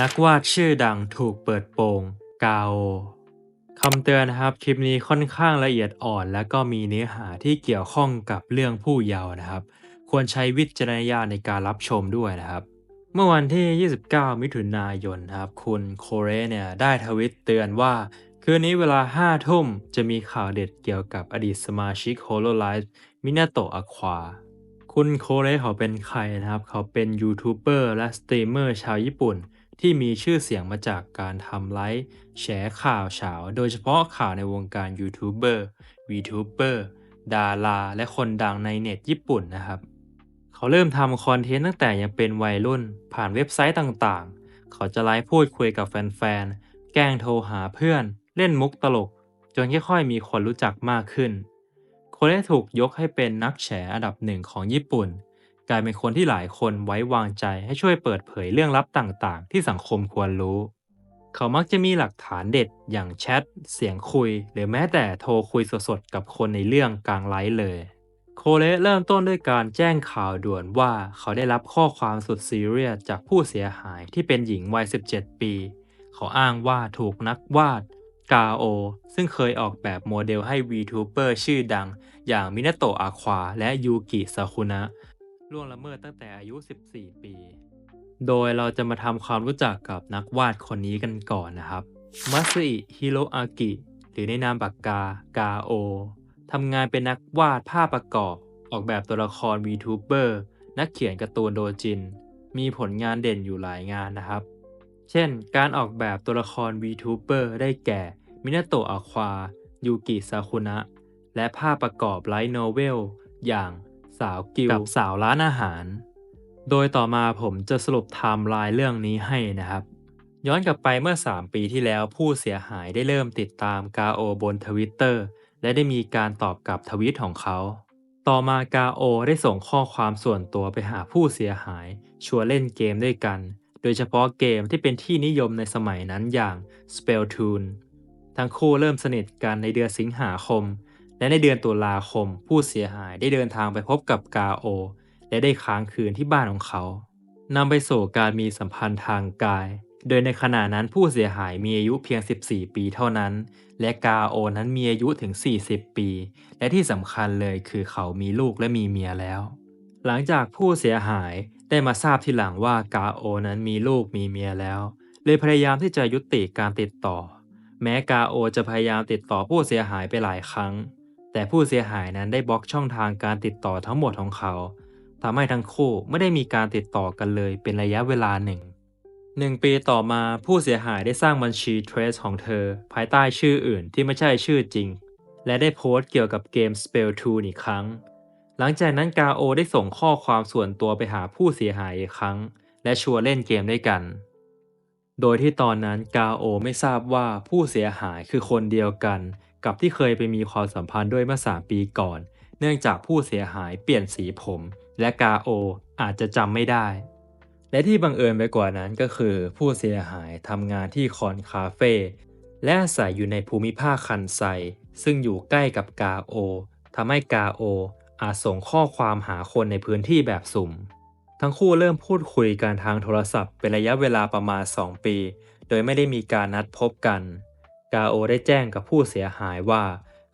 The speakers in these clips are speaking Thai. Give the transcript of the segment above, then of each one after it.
นักวาดชื่อดังถูกเปิดโปงกาโอคำเตือนนะครับ คลิปนี้ค่อนข้างละเอียดอ่อน และก็มีเนื้อหาที่เกี่ยวข้องกับเรื่องผู้เยาว์นะครับ ควรใช้วิจารณญาณในการรับชมด้วยนะครับ เมื่อวันที่ 29 มิถุนายนนะครับ คุณโคเรเนี่ยได้ทวิตเตือนว่า คืนนี้เวลา 5 ทุ่มจะมีข่าวเด็ดเกี่ยวกับอดีตสมาชิก Hololive มินาโตะอควาคุณโคเรเขาเป็นใครนะครับ เขาเป็นยูทูบเบอร์และสตรีมเมอร์ชาวญี่ปุ่น ที่มีชื่อเสียงมาจากการทำไลฟ์แฉข่าวเฉาโดยเฉพาะข่าวในวงการยูทูบเบอร์วีทูบเบอร์ดารา และคนดังในเน็ตญี่ปุ่นนะครับ เขาเริ่มทำคอนเทนต์ตั้งแต่ยังเป็นวัยรุ่น ผ่านเว็บไซต์ต่างๆ เขาจะไลฟ์พูดคุยกับแฟนๆ แกล้งโทรหาเพื่อน เล่นมุกตลก จนค่อยๆ มีคนรู้จักมากขึ้นโคเรถูกยกให้เป็นนักแฉอันดับหนึ่งของญี่ปุ่น กลายเป็นคนที่หลายคนไว้วางใจให้ช่วยเปิดเผยเรื่องลับต่างๆ ที่สังคมควรรู้ เขามักจะมีหลักฐานเด็ดอย่างแชท เสียงคุย หรือแม้แต่โทรคุยสดๆกับคนในเรื่องกลางไลฟ์เลย โคเลเริ่มต้นด้วยการแจ้งข่าวด่วนว่าเขาได้รับข้อความสุดซีเรียสจากผู้เสียหายที่เป็นหญิงวัย 17 ปี เขาอ้างว่าถูกนักวาดกาโอซึ่งเคยออกแบบโมเดลให้ VTuber ชื่อดัง อย่างมินาโตะอาควาและยูกิซาคุนะ ล่วงละเมิดตั้งแต่อายุ 14 ปี โดยเราจะมาทำความรู้จักกับนักวาดคนนี้กันก่อนนะครับ มัสอิฮิโรอากิ หรือในนามปากกากาโอทำงานเป็นนักวาดภาพประกอบ ออกแบบตัวละคร VTuber นักเขียนการ์ตูนโดจิน มีผลงานเด่นอยู่หลายงานนะครับ เช่น การออกแบบตัวละคร VTuber ได้แก่ มินาโตะอาควา ยูกิซาคุนะ และภาพประกอบไลท์โนเวล อย่าง สาวกิลกับสาวร้านอาหาร โดยต่อมาผมจะสรุปไทม์ไลน์เรื่องนี้ให้นะครับ ย้อนกลับไปเมื่อ 3 ปีที่แล้วผู้เสียหายได้เริ่มติดตามกาโอบนทวิตเตอร์และได้มีการตอบกลับทวิตของเขา ต่อมากาโอได้ส่งข้อความส่วนตัวไปหาผู้เสียหาย ชวนเล่นเกมด้วยกัน โดยเฉพาะเกมที่เป็นที่นิยมในสมัยนั้นอย่าง Spelltune ทั้งคู่เริ่มสนิทกันในเดือนสิงหาคม และในเดือนตุลาคมผู้เสียหายได้เดินทางไปพบกับกาโอ และได้ค้างคืนที่บ้านของเขานำไปสู่การมีสัมพันธ์ทางกาย โดยในขณะนั้นผู้เสียหายมีอายุเพียง 14 ปีเท่านั้น และกาโอนั้นมีอายุถึง 40 ปี และที่สำคัญเลยคือเขามีลูกและมีเมียแล้ว หลังจากผู้เสียหายได้มาทราบทีหลังว่ากาโอนั้นมีลูกมีเมียแล้ว เลยพยายามที่จะยุติการติดต่อ แม้กาโอจะพยายามติดต่อผู้เสียหายไปหลายครั้ง แต่ผู้เสียหายนั้นได้บล็อกช่องทางการติดต่อทั้งหมดของเขาทำให้ทั้งคู่ไม่ได้มีการติดต่อกันเลยเป็นระยะเวลาหนึ่งหนึ่งปีต่อมาผู้เสียหายได้สร้างบัญชี Trace ของเธอ ภายใต้ชื่ออื่นที่ไม่ใช่ชื่อจริง และได้โพสต์เกี่ยวกับเกม Spell 2 อีกครั้ง หลังจากนั้นกาโอได้ส่งข้อความส่วนตัวไปหาผู้เสียหายอีกครั้ง และชวนเล่นเกมด้วยกัน โดยที่ตอนนั้นกาโอไม่ทราบว่าผู้เสียหายคือคนเดียวกัน กับที่เคยไปมีความสัมพันธ์ด้วยเมื่อ 3 ปีก่อน เนื่องจากผู้เสียหายเปลี่ยนสีผม และกาโออาจจะจำไม่ได้ และที่บังเอิญไปกว่านั้นก็คือ ผู้เสียหายทำงานที่คอนคาเฟ่และอาศัยอยู่ในภูมิภาคคันไซ ซึ่งอยู่ใกล้กับกาโอทำให้กาโออาจส่งข้อความหาคนในพื้นที่แบบสุ่ม ทั้งคู่เริ่มพูดคุยกันทางโทรศัพท์เป็นระยะเวลาประมาณ 2 ปี โดยไม่ได้มีการนัดพบกัน กาโอได้แจ้งกับผู้เสียหายว่า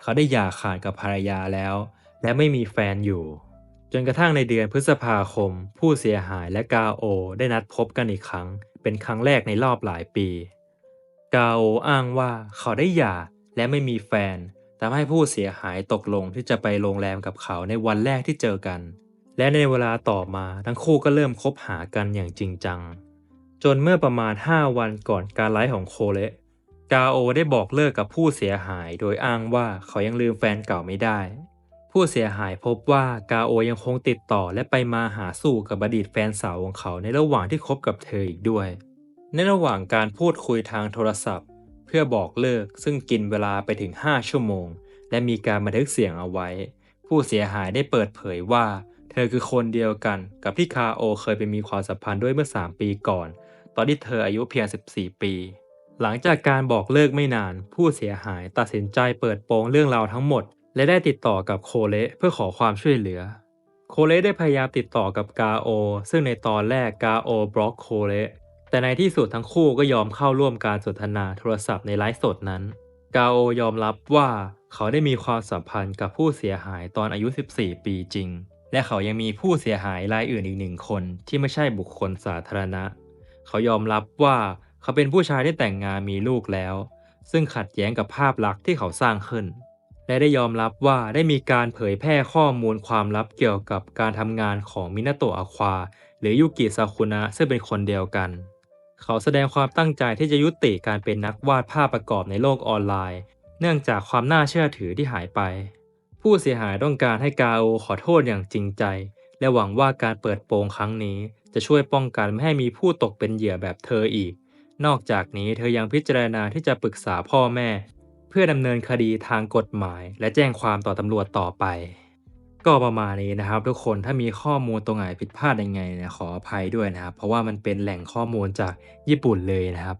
เขาได้หย่าขาดกับภรรยาแล้ว และไม่มีแฟนอยู่ จนกระทั่งในเดือนพฤษภาคม ผู้เสียหายและกาโอได้นัดพบกันอีกครั้ง เป็นครั้งแรกในรอบหลายปี กาโออ้างว่าเขาได้หย่าและไม่มีแฟนทำให้ผู้เสียหายตกลงที่จะไปโรงแรมกับเขาในวันแรกที่เจอกัน และในเวลาต่อมาทั้งคู่ก็เริ่มคบหากันอย่างจริงจัง จนเมื่อประมาณ 5 วันก่อนการไลฟ์ของโคเล กาโอได้บอกเลิกกับผู้เสียหายโดยอ้างว่าเขายังลืมแฟนเก่าไม่ได้ ผู้เสียหายพบว่ากาโอยังคงติดต่อและไปมาหาสู่กับอดีตแฟนสาวของเขาในระหว่างที่คบกับเธออีกด้วย ในระหว่างการพูดคุยทางโทรศัพท์ เพื่อบอกเลิกซึ่งกินเวลาไปถึง 5 ชั่วโมง และมีการบันทึกเสียงเอาไว้ ผู้เสียหายได้เปิดเผยว่า เธอคือคนเดียวกันกับที่คาโอเคยไปมีความสัมพันธ์ด้วยเมื่อ 3 ปีก่อน ตอนที่เธออายุเพียง 14 ปี หลังจากการบอกเลิกไม่นาน ผู้เสียหายตัดสินใจเปิดโปงเรื่องราวทั้งหมด และได้ติดต่อกับโคเลเพื่อขอความช่วยเหลือ โคเลได้พยายามติดต่อกับกาโอ ซึ่งในตอนแรกกาโอบล็อกโคเลแต่ในที่สุดทั้งคู่ก็ยอมเข้าร่วมการสนทนาโทรศัพท์ในไลฟ์สดนั้น กาโอยอมรับว่าเขาได้มีความสัมพันธ์กับผู้เสียหายตอนอายุ 14 ปีจริง และเขายังมีผู้เสียหายรายอื่นอีกหนึ่งคนที่ไม่ใช่บุคคลสาธารณะ เขายอมรับว่า เขาเป็นผู้ชายที่แต่งงานมีลูกแล้ว ซึ่งขัดแย้งกับภาพลักษณ์ที่เขาสร้างขึ้น และได้ยอมรับว่าได้มีการเผยแพร่ข้อมูลความลับเกี่ยวกับการทำงานของมินาโตะอควา หรือยุกิซาคุนะซึ่งเป็นคนเดียวกัน เขาแสดงความตั้งใจที่จะยุติการเป็นนักวาดภาพประกอบในโลกออนไลน์ เนื่องจากความน่าเชื่อถือที่หายไป ผู้เสียหายต้องการให้กาโอขอโทษอย่างจริงใจ และหวังว่าการเปิดโปงครั้งนี้จะช่วยป้องกันไม่ให้มีผู้ตกเป็นเหยื่อแบบเธออีก นอกจากนี้เธอยังพิจารณาที่จะปรึกษาพ่อแม่ เพื่อดำเนินคดีทางกฎหมาย และแจ้งความต่อตำรวจต่อไป ก็ประมาณนี้นะครับ ทุกคนถ้ามีข้อมูลตรงไหนผิดพลาดยังไงนะขออภัยด้วยนะครับ เพราะว่ามันเป็นแหล่งข้อมูลจากญี่ปุ่นเลยนะครับ